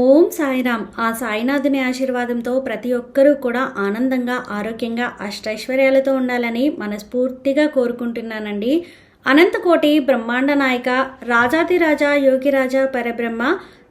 ఓం సాయిరామ్. ఆ సాయినాథుని ఆశీర్వాదంతో ప్రతి ఒక్కరూ కూడా ఆనందంగా ఆరోగ్యంగా అష్టైశ్వర్యాలతో ఉండాలని మనస్ఫూర్తిగా కోరుకుంటున్నానండి. అనంతకోటి బ్రహ్మాండ నాయక రాజాతిరాజా యోగిరాజా పరబ్రహ్మ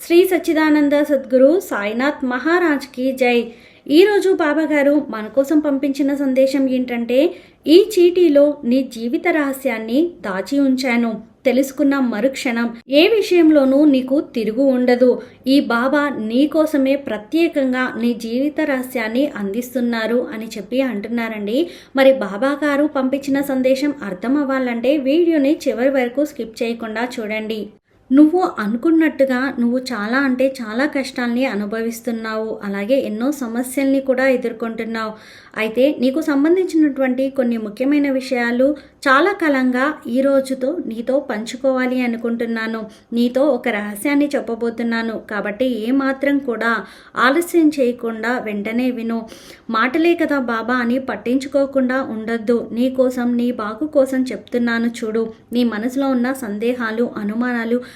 శ్రీ సచ్చిదానంద సద్గురు సాయినాథ్ మహారాజ్కి జై. ఈరోజు బాబాగారు మన కోసం పంపించిన సందేశం ఏంటంటే ఈ చీటీలో నీ జీవిత రహస్యాన్ని దాచి ఉంచాను. తెలుసుకున్న మరుక్షణం ఏ విషయంలోనూ నీకు తిరుగు ఉండదు. ఈ బాబా నీ కోసమే ప్రత్యేకంగా నీ జీవిత రహస్యాన్ని అందిస్తున్నారు అని చెప్పి అంటున్నారండి. మరి బాబా గారు పంపించిన సందేశం అర్థం అవ్వాలంటే వీడియోని చివరి వరకు స్కిప్ చేయకుండా చూడండి. నువ్వు అనుకున్నట్టుగా నువ్వు చాలా అంటే చాలా కష్టాల్ని అనుభవిస్తున్నావు అలాగే ఎన్నో సమస్యల్ని కూడా ఎదుర్కొంటున్నావు. అయితే నీకు సంబంధించినటువంటి కొన్ని ముఖ్యమైన విషయాలు చాలా కాలంగా ఈ రోజుతో నీతో పంచుకోవాలి అనుకుంటున్నాను. నీతో ఒక రహస్యాన్ని చెప్పబోతున్నాను. కాబట్టి ఏమాత్రం కూడా ఆలస్యం చేయకుండా వెంటనే విను. మాటలే కదా బాబా అని పట్టించుకోకుండా ఉండొద్దు. నీ కోసం నీ బాగు కోసం చెప్తున్నాను చూడు. నీ మనసులో ఉన్న సందేహాలు అనుమానాలు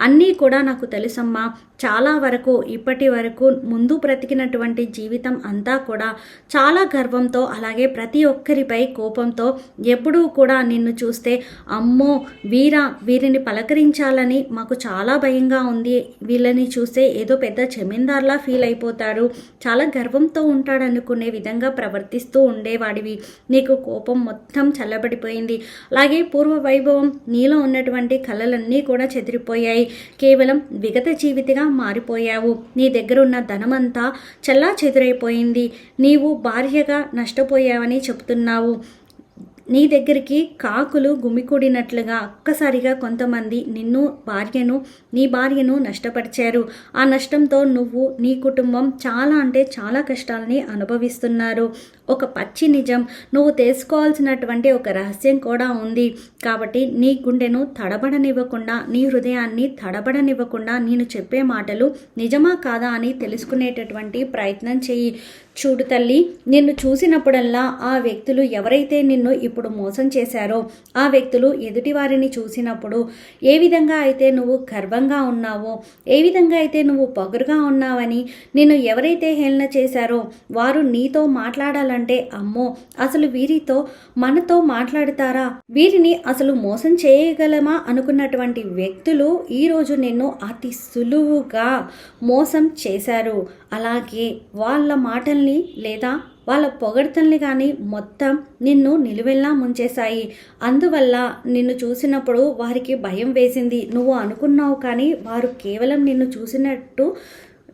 అన్నీ కూడా నాకు తెలుసమ్మా. చాలా వరకు ఇప్పటి వరకు ముందు బ్రతికినటువంటి జీవితం అంతా కూడా చాలా గర్వంతో అలాగే ప్రతి ఒక్కరిపై కోపంతో ఎప్పుడూ కూడా నిన్ను చూస్తే అమ్మో వీరా వీరిని పలకరించాలని మాకు చాలా భయంగా ఉంది. వీళ్ళని చూస్తే ఏదో పెద్ద జమీందార్లా ఫీల్ అయిపోతాడు. చాలా గర్వంతో ఉంటాడనుకునే విధంగా ప్రవర్తిస్తూ ఉండేవాడివి. నీకు కోపం మొత్తం చల్లబడిపోయింది. అలాగే పూర్వ వైభవం నీలో ఉన్నటువంటి కళలన్నీ కూడా చెదిరిపోయాయి. కేవలం విగత జీవితిగా మారిపోయావు. నీ దగ్గర ఉన్న ధనమంతా చల్లా చెదురైపోయింది నీవు భార్యగా నష్టపోయావని చెప్తున్నావు. నీ దగ్గరికి కాకులు గుమికూడినట్లుగా ఒక్కసారిగా కొంతమంది నిన్ను భార్యను నీ భార్యను నష్టపరిచారు. ఆ నష్టంతో నువ్వు నీ కుటుంబం చాలా అంటే చాలా కష్టాలని అనుభవిస్తున్నారు. ఒక పచ్చి నిజం. నువ్వు తెలుసుకోవాల్సినటువంటి ఒక రహస్యం కూడా ఉంది. కాబట్టి నీ గుండెను తడబడనివ్వకుండా నీ హృదయాన్ని తడబడనివ్వకుండా నేను చెప్పే మాటలు నిజమా కాదా అని తెలుసుకునేటటువంటి ప్రయత్నం చెయ్యి. చూడు తల్లి నిన్ను చూసినప్పుడల్లా ఆ వ్యక్తులు ఎవరైతే నిన్ను ఇప్పుడు మోసం చేశారో ఆ వ్యక్తులు ఎదుటి వారిని చూసినప్పుడు ఏ విధంగా అయితే నువ్వు గర్వంగా ఉన్నావో ఏ విధంగా అయితే నువ్వు పొగరుగా ఉన్నావని నిన్ను ఎవరైతే హేళన చేశారో వారు నీతో మాట్లాడాలంటే అమ్మో అసలు వీరితో మనతో మాట్లాడతారా? వీరిని అసలు మోసం చేయగలమా అనుకున్నటువంటి వ్యక్తులు ఈరోజు నిన్ను అతి సులువుగా మోసం చేశారు. అలాగే వాళ్ళ మాటల్ని లేదా వాళ్ళ పొగడ్తల్ని కానీ మొత్తం నిన్ను నిలువెల్లా ముంచేశాయి. అందువల్ల నిన్ను చూసినప్పుడు వారికి భయం వేసింది. నువ్వు అనుకున్నావు కానీ వారు కేవలం నిన్ను చూసినట్టు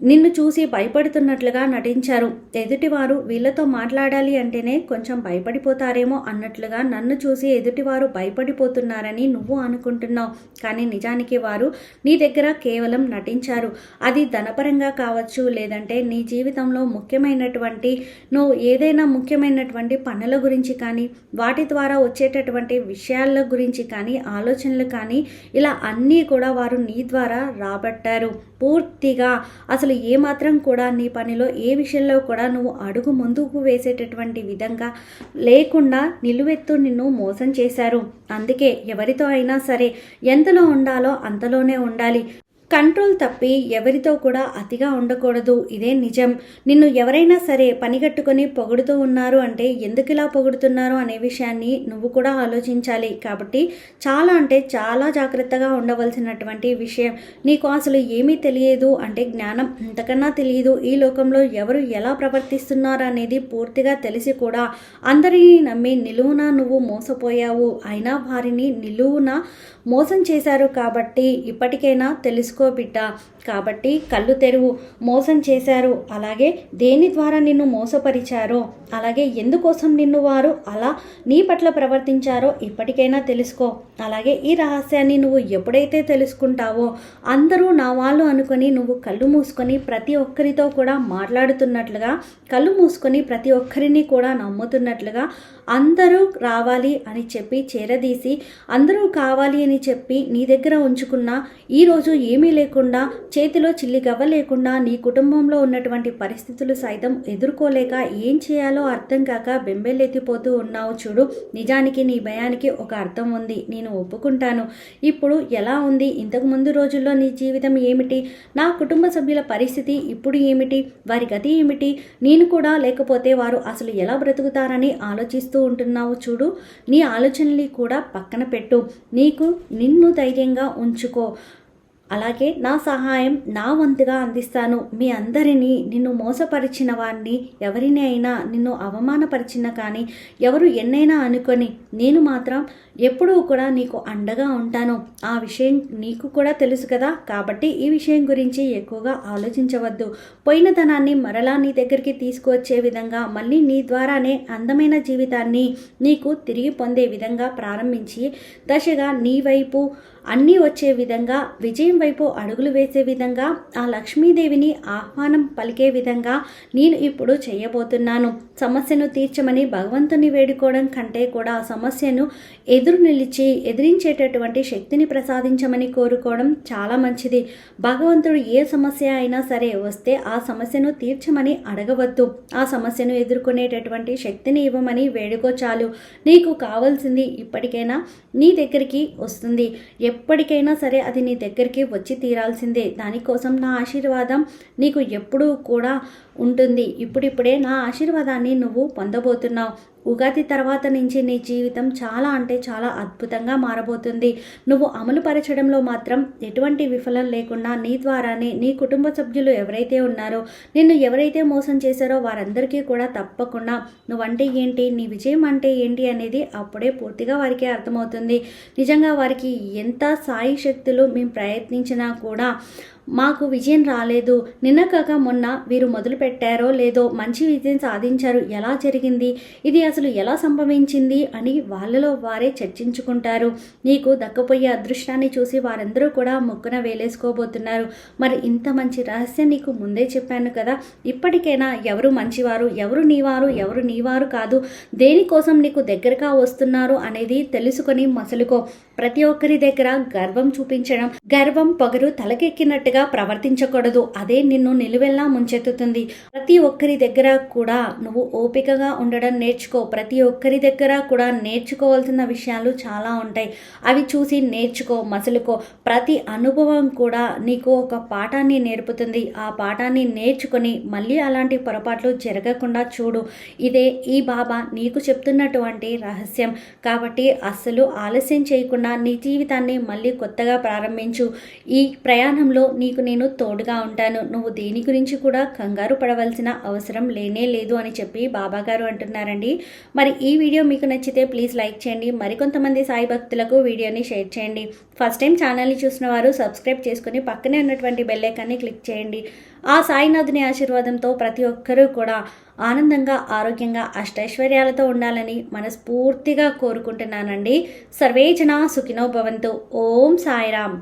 నిన్ను చూసి భయపడుతున్నట్లుగా నటించారు. ఎదుటివారు వీళ్ళతో మాట్లాడాలి అంటేనే కొంచెం భయపడిపోతారేమో అన్నట్లుగా నన్ను చూసి ఎదుటివారు భయపడిపోతున్నారని నువ్వు అనుకుంటున్నావు. కానీ నిజానికి వారు నీ దగ్గర కేవలం నటించారు. అది ధనపరంగా కావచ్చు లేదంటే నీ జీవితంలో ముఖ్యమైనటువంటి నువ్వు ఏదైనా ముఖ్యమైనటువంటి పనుల గురించి కానీ వాటి ద్వారా వచ్చేటటువంటి విషయాల గురించి కానీ ఆలోచనలు కానీ ఇలా అన్నీ కూడా వారు నీ ద్వారా రాబట్టారు. పూర్తిగా అసలు ఏమాత్రం కూడా నీ పనిలో ఏ విషయంలో కూడా నువ్వు అడుగు ముందుకు వేసేటటువంటి విధంగా లేకుండా నిలువెత్తు నిన్ను మోసం చేశారు. అందుకే ఎవరితో అయినా సరే ఎంతలో ఉండాలో అంతలోనే ఉండాలి. కంట్రోల్ తప్పి ఎవరితో కూడా అతిగా ఉండకూడదు. ఇదే నిజం. నిన్ను ఎవరైనా సరే పనిగట్టుకొని పొగుడుతూ ఉన్నారు అంటే ఎందుకు ఇలా పొగుడుతున్నారు అనే విషయాన్ని నువ్వు కూడా ఆలోచించాలి. కాబట్టి చాలా అంటే చాలా జాగ్రత్తగా ఉండవలసినటువంటి విషయం. నీకు అసలు ఏమీ తెలియదు అంటే జ్ఞానం ఇంతకన్నా తెలియదు. ఈ లోకంలో ఎవరు ఎలా ప్రవర్తిస్తున్నారు అనేది పూర్తిగా తెలిసి కూడా అందరినీ నమ్మి నిలువున నువ్వు మోసపోయావు. అయినా వారిని నిలువున మోసం చేశారు కాబట్టి ఇప్పటికైనా తెలుసు తెలుసుకో బిడ్డ. కాబట్టి కళ్ళు తెరువు మోసం చేశారు. అలాగే దేని ద్వారా నిన్ను మోసపరిచారో అలాగే ఎందుకోసం నిన్ను వారు అలా నీ పట్ల ప్రవర్తించారో ఇప్పటికైనా తెలుసుకో. అలాగే ఈ రహస్యాన్ని నువ్వు ఎప్పుడైతే తెలుసుకుంటావో అందరూ నా వాళ్ళు అనుకొని నువ్వు కళ్ళు మూసుకొని ప్రతి ఒక్కరితో కూడా మాట్లాడుతున్నట్లుగా కళ్ళు మూసుకొని ప్రతి ఒక్కరిని కూడా నమ్ముతున్నట్లుగా అందరూ రావాలి అని చెప్పి చేరదీసి అందరూ కావాలి అని చెప్పి నీ దగ్గర ఉంచుకున్న ఈరోజు ఏమి ఏమీ లేకుండా చేతిలో చిల్లి గవ్వ లేకుండా నీ కుటుంబంలో ఉన్నటువంటి పరిస్థితులు సైతం ఎదుర్కోలేక ఏం చేయాలో అర్థం కాక బెంబెలెత్తిపోతూ ఉన్నావు చూడు. నిజానికి నీ భయానికి ఒక అర్థం ఉంది. నేను ఒప్పుకుంటాను. ఇప్పుడు ఎలా ఉంది? ఇంతకు ముందు రోజుల్లో నీ జీవితం ఏమిటి? నా కుటుంబ సభ్యుల పరిస్థితి ఇప్పుడు ఏమిటి? వారి గతి ఏమిటి? నేను కూడా లేకపోతే వారు అసలు ఎలా బ్రతుకుతారని ఆలోచిస్తూ ఉంటున్నావు చూడు. నీ ఆలోచనలు కూడా పక్కన పెట్టు. నీకు నిన్ను ధైర్యంగా ఉంచుకో. అలాగే నా సహాయం నా వంతుగా అందిస్తాను. మీ అందరినీ నిన్ను మోసపరిచిన వారిని ఎవరిని అయినా నిన్ను అవమానపరిచిన కానీ ఎవరు ఎన్నైనా అనుకొని నేను మాత్రం ఎప్పుడూ కూడా నీకు అండగా ఉంటాను. ఆ విషయం నీకు కూడా తెలుసు కదా. కాబట్టి ఈ విషయం గురించి ఎక్కువగా ఆలోచించవద్దు. పోయిన ధనాన్ని మరలా నీ దగ్గరికి తీసుకువచ్చే విధంగా మళ్ళీ నీ ద్వారానే అందమైన జీవితాన్ని నీకు తిరిగి పొందే విధంగా ప్రారంభించి దశగా నీ వైపు అన్నీ వచ్చే విధంగా విజయం వైపు అడుగులు వేసే విధంగా ఆ లక్ష్మీదేవిని ఆహ్వానం పలికే విధంగా నేను ఇప్పుడు చేయబోతున్నాను. సమస్యను తీర్చమని భగవంతుని వేడుకోవడం కంటే కూడా ఆ సమస్యను ఎదురు నిలిచి ఎదిరించేటటువంటి శక్తిని ప్రసాదించమని కోరుకోవడం చాలా మంచిది. భగవంతుడు ఏ సమస్య అయినా సరే వస్తే ఆ సమస్యను తీర్చమని అడగవద్దు. ఆ సమస్యను ఎదుర్కొనేటటువంటి శక్తిని ఇవ్వమని వేడుకో చాలు. నీకు కావాల్సింది ఇప్పటికైనా నీ దగ్గరికి వస్తుంది. ఎప్పటికైనా సరే అది నీ దగ్గరికి వచ్చి తీరాల్సిందే. దానికోసం నా ఆశీర్వాదం నీకు ఎప్పుడూ కూడా ఉంటుంది. ఇప్పుడిప్పుడే నా ఆశీర్వాదాన్ని నువ్వు పొందబోతున్నావు. ఉగాది తర్వాత నుంచి నీ జీవితం చాలా అంటే చాలా అద్భుతంగా మారబోతుంది. నువ్వు అమలు పరచడంలో మాత్రం ఎటువంటి విఫలం లేకుండా నీ ద్వారానే నీ కుటుంబ సభ్యులు ఎవరైతే ఉన్నారో నిన్ను ఎవరైతే మోసం చేశారో వారందరికీ కూడా తప్పకుండా నువ్వంటే ఏంటి నీ విజయం అంటే ఏంటి అనేది అప్పుడే పూర్తిగా వారికి అర్థమవుతుంది. నిజంగా వారికి ఎంత సాయి శక్తులు మేము ప్రయత్నించినా కూడా మాకు విజయం రాలేదు. నిన్న కాక మొన్న వీరు మొదలుపెట్టారో లేదో మంచి విజయం సాధించారు. ఎలా జరిగింది? ఇది అసలు ఎలా సంభవించింది? అని వాళ్ళలో వారే చర్చించుకుంటారు. నీకు దక్కపోయే అదృష్టాన్ని చూసి వారందరూ కూడా ముక్కున వేలేసుకోబోతున్నారు. మరి ఇంత మంచి రహస్యం నీకు ముందే చెప్పాను కదా. ఇప్పటికైనా ఎవరు మంచివారు? ఎవరు నీవారు? ఎవరు నీవారు కాదు. దేనికోసం నీకు దగ్గరగా వస్తున్నారు అనేది తెలుసుకొని మసలుకో. ప్రతి ఒక్కరి దగ్గర గర్వం చూపించడం గర్వం పొగరు తలకెక్కినట్టుగా ప్రవర్తించకూడదు. అదే నిన్ను నిలువెల్లా ముంచెత్తుతుంది. ప్రతి ఒక్కరి దగ్గర కూడా నువ్వు ఓపికగా ఉండడం నేర్చుకో. ప్రతి ఒక్కరి దగ్గర కూడా నేర్చుకోవాల్సిన విషయాలు చాలా ఉంటాయి. అవి చూసి నేర్చుకో మసులుకో. ప్రతి అనుభవం కూడా నీకు ఒక పాఠాన్ని నేర్పుతుంది. ఆ పాఠాన్ని నేర్చుకొని మళ్ళీ అలాంటి పొరపాట్లు జరగకుండా చూడు. ఇదే ఈ బాబా నీకు చెప్తున్నటువంటి రహస్యం. కాబట్టి అస్సలు ఆలస్యం చేయకుండా నీ జీవితాన్ని మళ్ళీ కొత్తగా ప్రారంభించు. ఈ ప్రయాణంలో నీ నీకు నేను తోడుగా ఉంటాను. నువ్వు దేని గురించి కూడా కంగారు పడవలసిన అవసరం లేనే లేదు అని చెప్పి బాబాగారు అంటున్నారండి. మరి ఈ వీడియో మీకు నచ్చితే ప్లీజ్ లైక్ చేయండి. మరికొంతమంది సాయి భక్తులకు వీడియోని షేర్ చేయండి. ఫస్ట్ టైం ఛానల్ని చూసిన వారు సబ్స్క్రైబ్ చేసుకుని పక్కనే ఉన్నటువంటి బెల్లైకాన్ని క్లిక్ చేయండి. ఆ సాయినాథుని ఆశీర్వాదంతో ప్రతి ఒక్కరూ కూడా ఆనందంగా ఆరోగ్యంగా అష్టైశ్వర్యాలతో ఉండాలని మనస్ఫూర్తిగా కోరుకుంటున్నానండి. సర్వేజన సుఖినో భవంతు. ఓం సాయిరామ్.